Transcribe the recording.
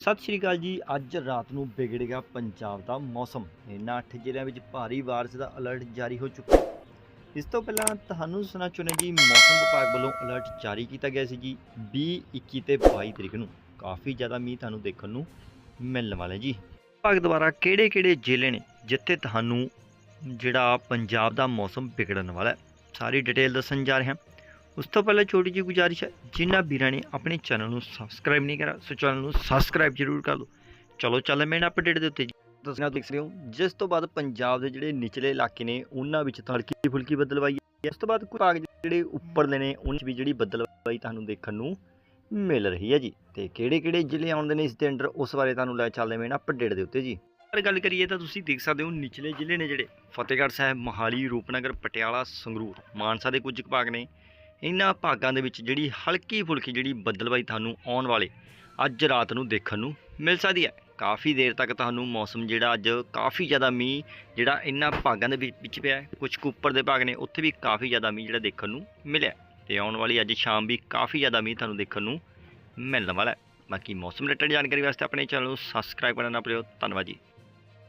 ਸਤਿ ਸ਼੍ਰੀ ਅਕਾਲ ਜੀ। ਅੱਜ ਰਾਤ ਨੂੰ ਵਿਗੜੇਗਾ ਪੰਜਾਬ ਦਾ ਮੌਸਮ। ਇਹਨਾਂ 8 ਜ਼ਿਲ੍ਹਿਆਂ ਵਿੱਚ ਭਾਰੀ ਬਾਰਿਸ਼ ਦਾ ਅਲਰਟ ਜਾਰੀ ਹੋ ਚੁੱਕਾ ਇਸ ਤੋਂ ਪਹਿਲਾਂ ਤੁਹਾਨੂੰ ਸੁਣਾ ਚੁਣੇ ਜੀ, ਮੌਸਮ ਵਿਭਾਗ ਵੱਲੋਂ ਅਲਰਟ ਜਾਰੀ ਕੀਤਾ ਗਿਆ ਸੀ ਜੀ 20 21 ਤੇ 22 ਤਰੀਕ ਨੂੰ। ਕਾਫੀ ਜ਼ਿਆਦਾ ਮੀਂਹ ਤੁਹਾਨੂੰ ਦੇਖਣ ਨੂੰ ਮਿਲਣ ਵਾਲਾ ਜੀ। ਵਿਭਾਗ ਦੁਆਰਾ ਕਿਹੜੇ-ਕਿਹੜੇ ਜ਼ਿਲ੍ਹੇ ਨੇ ਜਿੱਥੇ ਤੁਹਾਨੂੰ ਜਿਹੜਾ ਪੰਜਾਬ ਦਾ ਮੌਸਮ ਵਿਗੜਨ ਵਾਲਾ ਹੈ? ਸਾਰੀ ਡਿਟੇਲ ਦੱਸਣ ਜਾ ਰਹੇ। ਹਾਂ ਉਸ ਤੋਂ ਪਹਿਲਾਂ ਛੋਟੀ ਜਿਹੀ ਗੁਜ਼ਾਰਿਸ਼ ਹੈ, ਜਿਨ੍ਹਾਂ ਵੀਰਾਂ ਨੇ ਆਪਣੇ ਚੈਨਲ ਨੂੰ ਸਬਸਕ੍ਰਾਈਬ ਨਹੀਂ ਕਰਾ ਸੋ ਚੈਨਲ ਨੂੰ ਸਬਸਕ੍ਰਾਈਬ ਜ਼ਰੂਰ ਕਰ ਲਓ। ਚਲੋ, ਚੱਲ ਮੈਂ ਅਪਡੇਟ ਦੇ ਉੱਤੇ ਜੀ। ਤੁਸੀਂ ਦੇਖ ਸਕਦੇ ਹੋ, ਜਿਸ ਤੋਂ ਬਾਅਦ ਪੰਜਾਬ ਦੇ ਜਿਹੜੇ ਨਿਚਲੇ ਇਲਾਕੇ ਨੇ, ਉਹਨਾਂ ਵਿੱਚ ਤਾਂ ਹਲਕੀ ਫੁਲਕੀ ਬੱਦਲਵਾਈ ਹੈ। ਉਸ ਤੋਂ ਬਾਅਦ ਕੁਝ ਭਾਗ ਜਿਹੜੇ ਉੱਪਰਲੇ ਨੇ, ਉਹਨਾਂ 'ਚ ਜਿਹੜੀ ਬੱਦਲਵਾਈ ਤੁਹਾਨੂੰ ਦੇਖਣ ਨੂੰ ਮਿਲ ਰਹੀ ਹੈ ਜੀ। ਤੇ ਕਿਹੜੇ ਕਿਹੜੇ ਜ਼ਿਲ੍ਹੇ ਆਉਂਦੇ ਨੇ ਇਸ ਦੇ ਅੰਡਰ, ਉਸ ਬਾਰੇ ਤੁਹਾਨੂੰ ਲੈ ਚੱਲਦੇ ਮੈਂ ਅਪਡੇਟ ਦੇ ਉੱਤੇ ਜੀ। ਪਰ ਗੱਲ ਕਰੀਏ ਤਾਂ ਤੁਸੀਂ ਦੇਖ ਸਕਦੇ ਹੋ, ਨਿਚਲੇ ਜ਼ਿਲ੍ਹੇ ਨੇ ਜਿਹੜੇ, ਫਤਿਹਗੜ੍ਹ ਸਾਹਿਬ, ਮੋਹਾਲੀ, ਰੂਪਨਗਰ, ਪਟਿਆਲਾ, ਸੰਗਰੂਰ, ਮਾਨਸਾ ਦੇ ਕੁਝ ਕੁ ਭਾਗ ਨੇ। ਇਹਨਾਂ ਭਾਗਾਂ ਦੇ ਵਿੱਚ ਜਿਹੜੀ ਹਲਕੀ ਫੁਲਕੀ ਜਿਹੜੀ ਬੱਦਲਬਾਈ ਤੁਹਾਨੂੰ ਆਉਣ ਵਾਲੇ ਅੱਜ ਰਾਤ ਨੂੰ ਦੇਖਣ ਨੂੰ ਮਿਲ ਸਕਦੀ ਹੈ। ਕਾਫੀ ਦੇਰ ਤੱਕ ਤੁਹਾਨੂੰ ਮੌਸਮ ਜਿਹੜਾ ਅੱਜ ਕਾਫੀ ਜ਼ਿਆਦਾ ਮੀਂਹ ਜਿਹੜਾ ਇਹਨਾਂ ਭਾਗਾਂ ਦੇ ਵਿੱਚ ਵਿੱਚ ਪਿਆ ਹੈ। ਕੁਝ ਕੁ ਦੇ ਭਾਗ ਨੇ, ਉੱਥੇ ਵੀ ਕਾਫੀ ਜ਼ਿਆਦਾ ਮੀਂਹ ਜਿਹੜਾ ਦੇਖਣ ਨੂੰ ਮਿਲਿਆ ਤੇ ਆਉਣ ਵਾਲੀ ਅੱਜ ਸ਼ਾਮ ਵੀ ਕਾਫੀ ਜ਼ਿਆਦਾ ਮੀਂਹ ਤੁਹਾਨੂੰ ਦੇਖਣ ਨੂੰ ਮਿਲਣ ਵਾਲਾ ਹੈ। ਬਾਕੀ ਮੌਸਮ ਰਿਲੇਟਡ ਜਾਣਕਾਰੀ ਵਾਸਤੇ ਆਪਣੇ ਚੈਨਲ ਨੂੰ ਸਬਸਕ੍ਰਾਈਬ ਕਰਨਾ ਨਾ ਭੁੱਲਿਓ। ਧੰਨਵਾਦ ਜੀ।